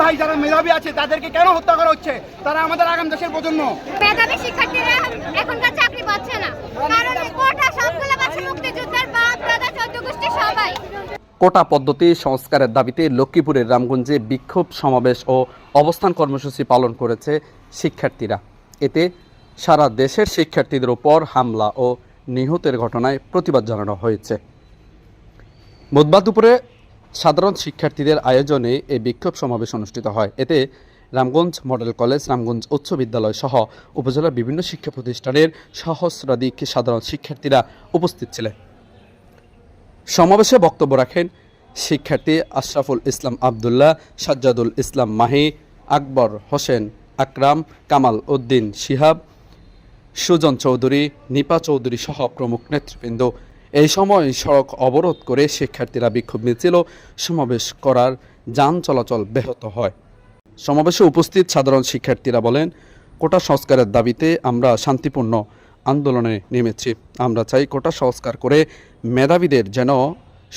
ভাই যারা মেধাবী আছে তাদেরকে কেন হত্যা করা হচ্ছে? তারা আমাদের আগাম দেশের প্রজন্ম। মেধাবী শিক্ষার্থীরা এখনকার চাকরি পাচ্ছে না। কারণ কোটা সবগুলো পাচ্ছে মুক্তিযোদ্ধার বাপ দাদা চৌদ্দ গোষ্ঠী সবাই। কোটা পদ্ধতি সংস্কারের দাবিতে লক্ষ্মীপুরের রামগঞ্জে বিক্ষোভ সমাবেশ ও অবস্থান কর্মসূচি পালন করেছে শিক্ষার্থীরা। এতে সারা দেশের শিক্ষার্থীদের ওপর হামলা ও নিহতের ঘটনায় প্রতিবাদ জানানো হয়েছে। বুধবার দুপুরে সাধারণ শিক্ষার্থীদের আয়োজনে এই বিক্ষোভ সমাবেশ অনুষ্ঠিত হয়। এতে রামগঞ্জ মডেল কলেজ, রামগঞ্জ উচ্চ বিদ্যালয় সহ উপজেলার বিভিন্ন শিক্ষা প্রতিষ্ঠানের সহস্রাধিক সাধারণ শিক্ষার্থীরা উপস্থিত ছিলেন। সমাবেশে বক্তব্য রাখেন শিক্ষার্থী আশরাফুল ইসলাম আবদুল্লাহ, সাজ্জাদুল ইসলাম মাহি, আকবর হোসেন আকরাম, কামাল উদ্দিন শিহাব, সুজন চৌধুরী, নিপা চৌধুরী সহ প্রমুখ নেতৃবৃন্দ এই সময় সড়ক অবরোধ করে শিক্ষার্থীরা বিক্ষোভ মিছিল সমাবেশ করার যান চলাচল ব্যাহত হয়। সমাবেশে উপস্থিত সাধারণ শিক্ষার্থীরা বলেন, কোটা সংস্কারের দাবিতে আমরা শান্তিপূর্ণ আন্দোলনে নেমেছি। আমরা চাই কোটা সংস্কার করে মেধাবীদের যেন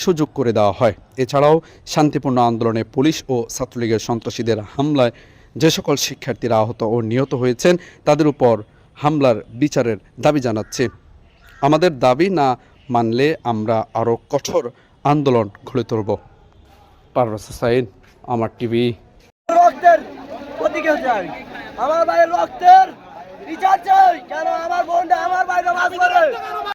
সুযোগ করে দেওয়া হয়। এছাড়াও শান্তিপূর্ণ আন্দোলনে পুলিশ ও ছাত্রলীগের সন্ত্রাসীদের হামলায় যে সকল শিক্ষার্থীরা আহত ও নিহত হয়েছেন, তাদের উপর হামলার বিচারের দাবি জানাচ্ছে। আমাদের দাবি না মানলে আমরা আরও কঠোর আন্দোলন গড়ে তুলব। পারভেজ হোসাইন, আমার টিভি। আমার ভাইয়ের রক্তের বিচার চাই। কেন আমার বোনটা আমার বাইরে মাছ করে?